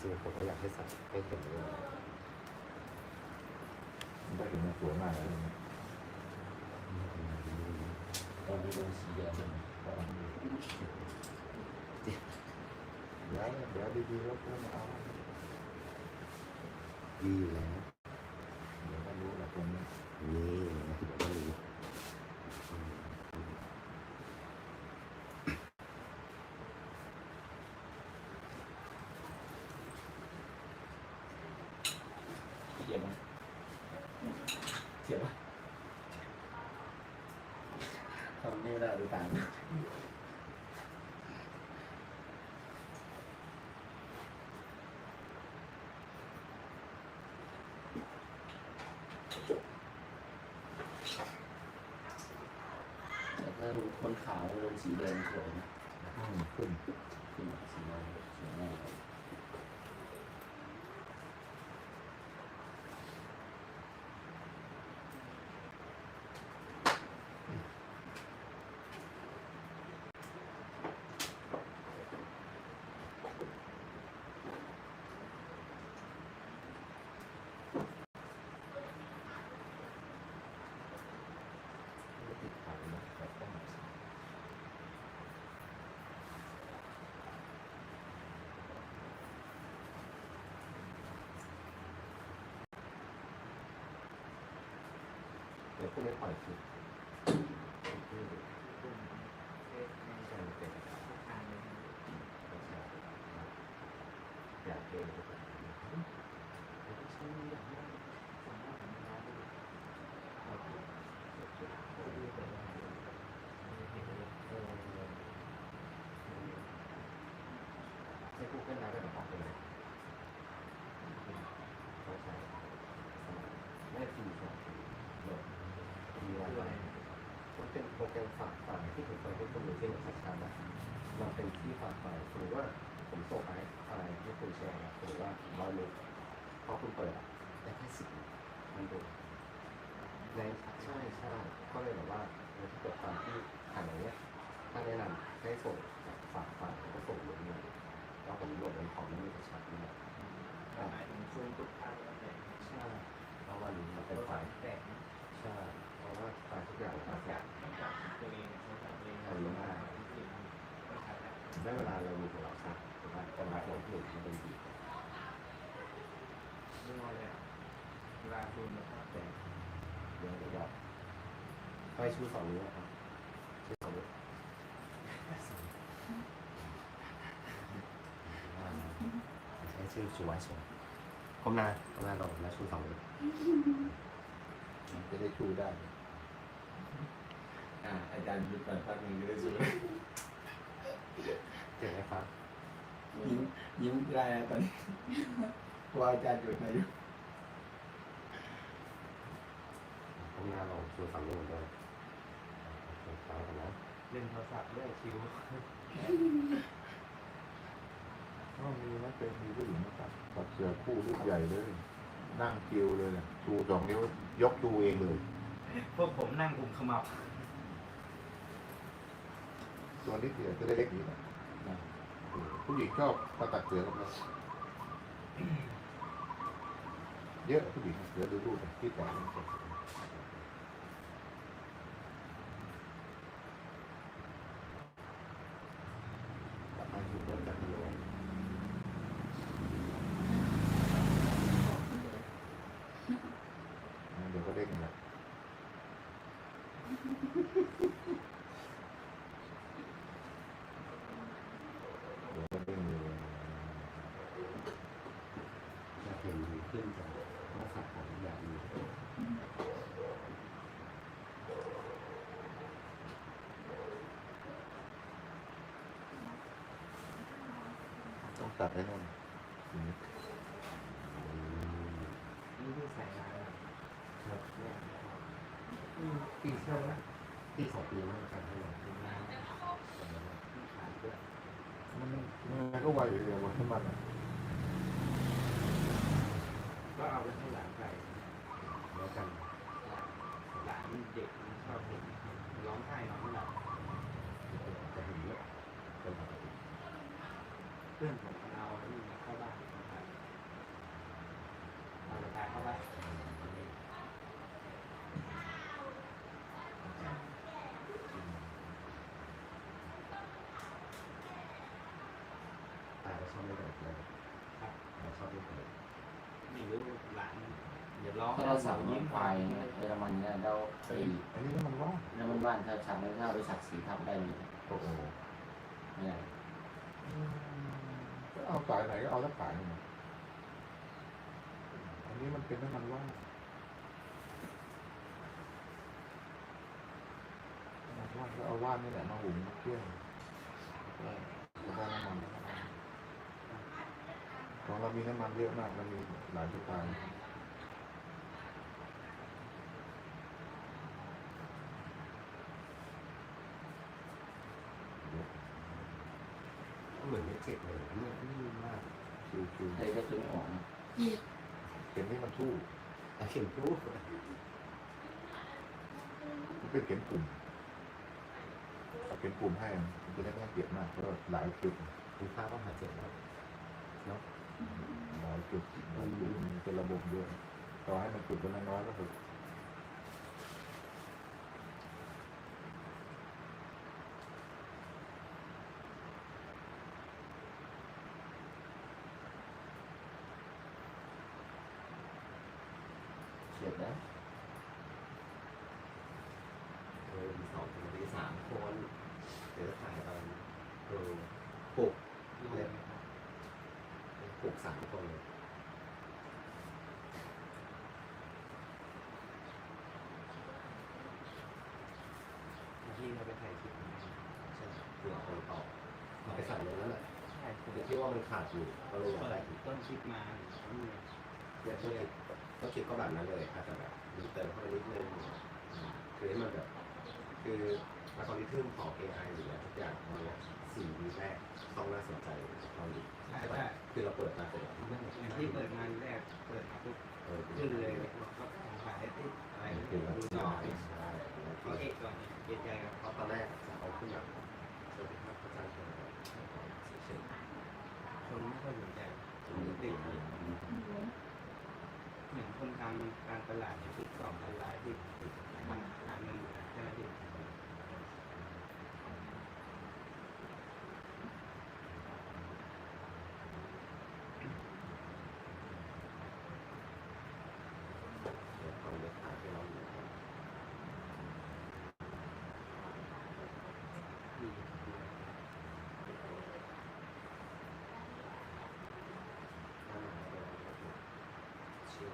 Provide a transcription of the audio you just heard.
จริงๆผมก็อยากให้ใส่ให้เห็นด้วยได้ถึงมันสวยมากเลยนะเราไปลงสีแดงมันเดี๋ยวเดี๋ยวดีๆแล้วก็มาเอาดีอยู่แล้ว เดี๋ยวก็รู้แหละตรงนี้ นี่นะเดี๋ยวก็รู้อืม เสียบไหมเสียบปะทำนี่ไม่ได้ดูตามแต่ถ้าคนขาวลงสีแดงสวยนะอืมขึ้นขึ้นสีแดงสวยมากเลยติดขาวนะแบบต้อง เดี๋ยวพรุ่งนี้ปล่อยคลิอยากเจอใช้กูเกิลได้แบบปอกเลยเขาใช้ไม่ฟรีใช่ไหม มีอะไรมันเป็น โปรแกรมฝากฝ่ายที่ผมเคยให้คุณดูที่ชัดๆนะมันเป็นที่ฝากฝ่ายสมมติว่าผมส่งไฟล์อะไรให้คุณแชร์สมมติว่าร้อยเมกพอคุณเปิดได้แค่สิบมันดูในใช่ใช่ก็เลยแบบว่าในที่เกิดความที่อ่านอย่างเนี้ยถ้าแนะนำให้ส่งฝากฝ่ายก็ส่งลงมา ได้เวลาเราอยู่กับเราชัดถูกไหมแต่เราหนึ่งมันเป็นดีไม่ว่าเลยเวลาดูมันก็แต่เดี๋ยวเดี๋ยวบอกไปชูสองนิ้วครับชูสองนิ้วใช้ชื่อชูไว้สวยก้มหน้าก้มหน้าลงแล้วชูสองนิ้วมันจะได้ชูได้อ่าอาจารย์หยุดก่อนพักหนึ่งจะได้สวย เจ๋งไหมครับยิ้มยิ้มได้นะตอนนี้กลัวอาจารย์หยุดนะอยู่ก้มหน้าลงชูสองนิ้วเลยเท้ากันนะเล่นโทรศัพท์เลื่อยคิวก็มีนะเป็นมีผู้หญิงนะครับตัดเสือคู่ลูกใหญ่เลย นั่งคิวเลยนะชูสองนิ้วยกดูเองเลย พวกผมนั่งกลุ่มขมับตัวนิดเดียวจะได้เล็กดีนะนะเออ ผู้หญิงชอบมาตัดเสือกับเราเยอะผู้หญิงเสือดูรูปที่แต่ง ต่อไปคือเปิดจากโล เดี๋ยวก็เด้งนะเดี๋ยวก็เด้งเลย จะเห็นดีขึ้นจากลักษณะของอย่างนี้ ตัดให้นั่นนี่ที่ใส่มาครับเนี่ยปีเช่านะปีสองปีแล้วกันให้เราเป็นานขาดด้วยมันมันก็ไวอยู่เดียวันมันก็เอาไปให้หลานใส่แล้วกันหลานเด็กชอบเห็นร้องไห้นอนไม่หลับจะเห็นเยอะเป็นปกติ เพื่อนผมเอาที่มาเข้าบ้านเราจะพาเข้าไปตายแล้วชอบไม่เกิดเลยครับเราชอบไม่เกิดไม่รู้หลานเดี๋ยวร้องถ้าเราสั่งน้ำควายเนี่ยเยอรมันเนี่ยเราไปอันนี้มันว่างน้ำมันบ้านถ้าสั่งแล้วถ้าเราไปสักสีทับได้เลยโอ้โหเนี่ย เอาสายไหนก็เอาสักสายหนึ่งอันนี้มันเป็นน้ำมันว่านน้ำมันว่านก็เอาว่านนี่แหละมาหุงมาเคี่ยวก็ได้น้ำมันของเรามีน้ำมันเยอะมากมันมีหลายสไตล์เหมือนไม่เจ็บเลยเนี่ย คิวคิวใครก็ถึงออกนะเข็มนี่มันทู่แต่เข็มรูปมันเป็นเข็มปุ่มเอาเข็มปุ่มให้มันจะได้ไม่ต้องเจ็บมากเพราะหลายจุดคุณค่าต้องหาเจ็บแล้วเนาะหลายจุดหลายจุดมันเป็นระบบเยอะต่อให้มันจุดเป็นน้อยๆก็เถอะ เสียบแล้วเออมีสองคนมีสามคน เดี๋ยวจะถ่ายตอนเออหกเลยหกสามคนเลยที่เราไปถ่ายคลิปมาใช่คือเอาคนต่อเอาไปใส่ในนั้นแหละใช่คือที่ว่ามันขาดอยู่ก็เลยอยากเปิใส่ดอีกต้นคลิปมาเนี่ยเนี่ยต้องคิดต้ องคิดก็แบบนั้นเลยอาจจะแบบมีเติมเข้าไปนิดนึงคือให้มันแบบคืออัลกอริทึมของ AI หรืออะไรทุกอย่างมันเนี่ยสี่วีแรกต้องน่าสนใจเราดีใช่ใช่ใช่ปะคือเราเปิดมาเสร็จแล้วไม่อย่างที่เปิดมาแรกเปิดมาปุ๊บเออขึ้นเลยก็ขายติดอะไรคือเราดูใช่ต่อใช่เขาเอกก่อนเอกใจกับเพราะตอนแรกจะเอาขึ้นแบบสวัสดีครับอาจารย์เฉยเฉยคนไม่ค่อยสนใจติดเหนึ่งคนทำการตลาดเนติดสองตลาดที่มันหาเงินใช่ไหมที่ เดี๋ยวเอาเนื้อหาที่เราอยู่ก่อน ที่ ชื่